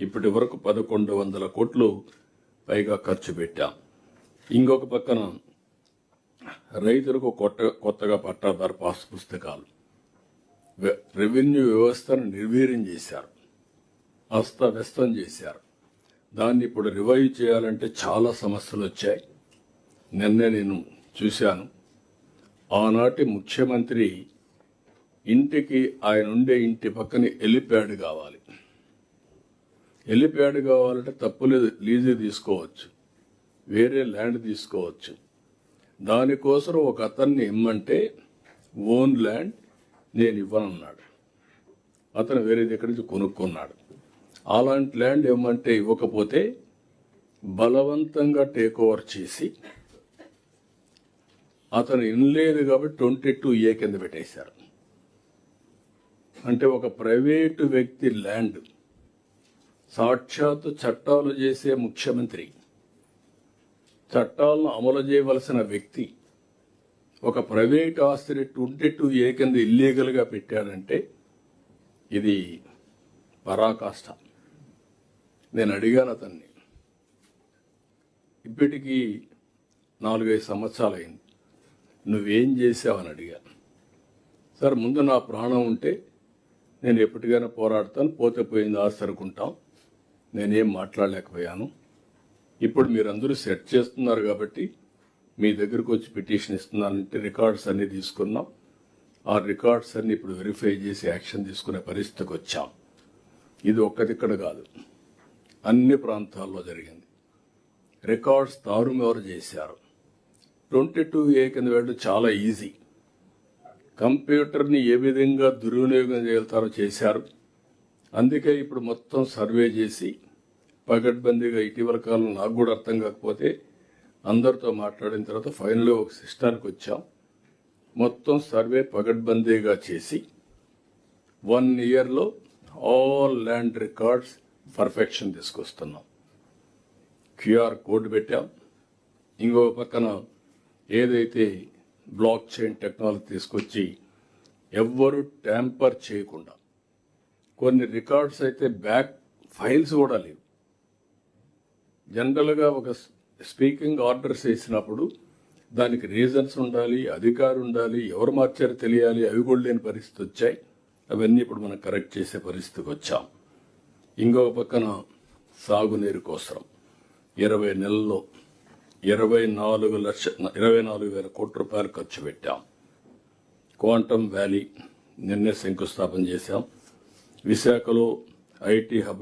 ఇప్పటి వరకు పదకొండు వందల కోట్లు పైగా ఖర్చు పెట్టాం. ఇంకొక పక్కన రైతులకు కొత్త కొత్తగా పట్టాదారు పాస్ పుస్తకాలు. రెవెన్యూ వ్యవస్థను నిర్వీర్యం చేశారు. అస్తవ్యస్తం చేశారు. దాన్ని ఇప్పుడు రివైవ్ చేయాలంటే చాలా సమస్యలు వచ్చాయి. నిన్నే నేను చూశాను. ఆనాటి ముఖ్యమంత్రి ఇంటికి ఆయన ఉండే ఇంటి పక్కన ఎలిప్యాడ్ కావాలి. హెలిప్యాడ్ కావాలంటే తప్పులేదు లీజు తీసుకోవచ్చు. వేరే ల్యాండ్ తీసుకోవచ్చు. దానికోసం ఒక అతన్ని ఇమ్మంటే ఓన్ ల్యాండ్ నేను ఇవ్వనన్నాడు. అతను వేరే దగ్గర నుంచి కొనుక్కున్నాడు. అలాంటి ల్యాండ్ ఇవ్వమంటే ఇవ్వకపోతే బలవంతంగా టేక్ ఓవర్ చేసి అతను ఇన్లేదు కాబట్టి ట్వంటీ టూ ఏ కింద పెట్టేశారు. అంటే ఒక ప్రైవేటు వ్యక్తి ల్యాండ్ సాక్షాత్తు చట్టాలు చేసే ముఖ్యమంత్రి చట్టాలను అమలు చేయవలసిన వ్యక్తి ఒక ప్రైవేట్ ఆస్తిని ట్వంటీ టూ ఏ కింద ఇల్లీగల్గా పెట్టాడంటే ఇది పరాకాష్ట. నేను అడిగాను అతన్ని. ఇప్పటికీ నాలుగైదు సంవత్సరాలు అయింది నువ్వేం చేసావని అడిగాను సార్ ముందు నా ప్రాణం ఉంటే నేను ఎప్పటికైనా పోరాడతాను పోతే పోయింది ఆస్తరుకుంటాం అనుకుంటాం. నేనేం మాట్లాడలేకపోయాను. ఇప్పుడు మీరందరూ సెట్ చేస్తున్నారు కాబట్టి మీ దగ్గరకు వచ్చి పిటిషన్ ఇస్తున్నానంటే రికార్డ్స్ అన్ని తీసుకున్నాం. ఆ రికార్డ్స్ అన్ని ఇప్పుడు వెరిఫై చేసి యాక్షన్ తీసుకునే పరిస్థితికి వచ్చాం. ఇది ఒక్కదిక్కడ కాదు. అన్ని ప్రాంతాల్లో జరిగింది. రికార్డ్స్ తారుమారు చేశారు? ట్వంటీ టూ ఏ కింద వెళ్ళడం చాలా ఈజీ. కంప్యూటర్ని ఏ విధంగా దుర్వినియోగం చేస్తారో చేశారు. అందుకే ఇప్పుడు మొత్తం సర్వే చేసి పగడ్బందీగా ఇటీవల కాలం నాకు కూడా అర్థం కాకపోతే అందరితో మాట్లాడిన తర్వాత ఫైనల్గా ఒక సిస్టానికి వచ్చాం. మొత్తం సర్వే పగడ్బందీగా చేసి వన్ ఇయర్లో ఆల్ ల్యాండ్ రికార్డ్స్ పర్ఫెక్షన్ తీసుకొస్తున్నాం. క్యూఆర్ కోడ్ పెట్టాం. ఇంకో పక్కన ఏదైతే బ్లాక్ చైన్ టెక్నాలజీ తీసుకొచ్చి ఎవ్వరు ట్యాంపర్ చేయకుండా కొన్ని రికార్డ్స్ అయితే బ్యాక్ ఫైల్స్ కూడా లేవు. జనరల్గా ఒక స్పీకింగ్ ఆర్డర్స్ వేసినప్పుడు దానికి రీజన్స్ ఉండాలి అధికారు ఉండాలి ఎవరు మార్చారో తెలియాలి అవి కూడా లేని పరిస్థితి వచ్చాయి. అవన్నీ ఇప్పుడు మనం కరెక్ట్ చేసే పరిస్థితికి వచ్చాం. ఇంకొక పక్కన సాగునీరు కోసం. ఇరవై నెలల్లో ఇరవై నాలుగు లక్ష ఇరవై నాలుగు వేల కోట్ల రూపాయలు ఖర్చు పెట్టాం. క్వాంటమ్ వ్యాలీ నిన్నే శంకుస్థాపన చేశాం. విశాఖలో ఐటీ హబ్